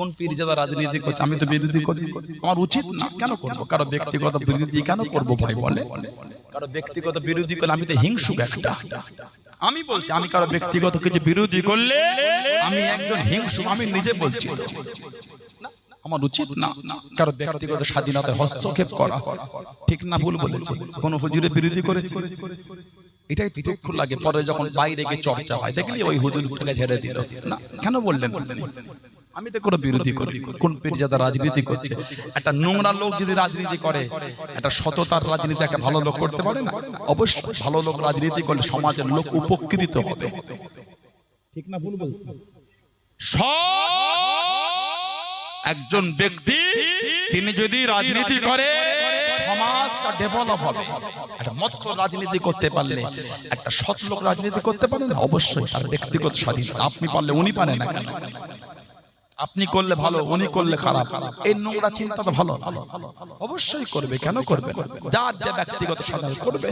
কোন পীর যারা রাজনীতি করছে? আমি তো বিরোধী করি। আমার উচিত না। কেন করব? কারও ব্যক্তিগত বিরোধী কেন করব ভাই বলে। কারও ব্যক্তিগত বিরোধী করলে আমি তো হিংসুক একটা। আমি বলছি আমি কারও ব্যক্তিগত কিছু বিরোধী করলে আমি একজন হিংসুক আমি নিজে বলছি আমার উচিত না। কারও ব্যক্তিগত স্বাধীনতায় হস্তক্ষেপ করা। ঠিক না ভুল বলেছে। কোন হুজুরের বিরোধী করেছে। এটাই দুঃখ লাগে। পরে যখন বাইরে গিয়ে চর্চা হয় দেখলি ওই হুজুরটাকে ঝেড়ে দিল। না কেন বললেন বললেন? আমি তো কোনো বিরোধী করি কোন পীরজাদা রাজনীতি করছে? একটা নোংরা লোক যদি রাজনীতি করে একটা সততার রাজনীতি একটা ভালো লোক করতে পারে না? অবশ্যই ভালো লোক রাজনীতি করলে সমাজের লোক উপকৃত হবে। ঠিক না ভুল বলছি একজন ব্যক্তি তিনি যদি রাজনীতি করে সমাজটা ডেভেলপ হবে। একটা মৎস্য রাজনীতি করতে পারলে একটা সৎ লোক রাজনীতি করতে পারে না? অবশ্যই তার ব্যক্তিগত স্বাধীনতা। আপনি পারলে উনি পারে না কেন? আপনি করলে ভালো, উনি করলে খারাপ। এই নোংরা চিন্তা তো ভালো অবশ্যই করবে, কেন করবে? যার যা ব্যক্তিগত সাধারণ করবে।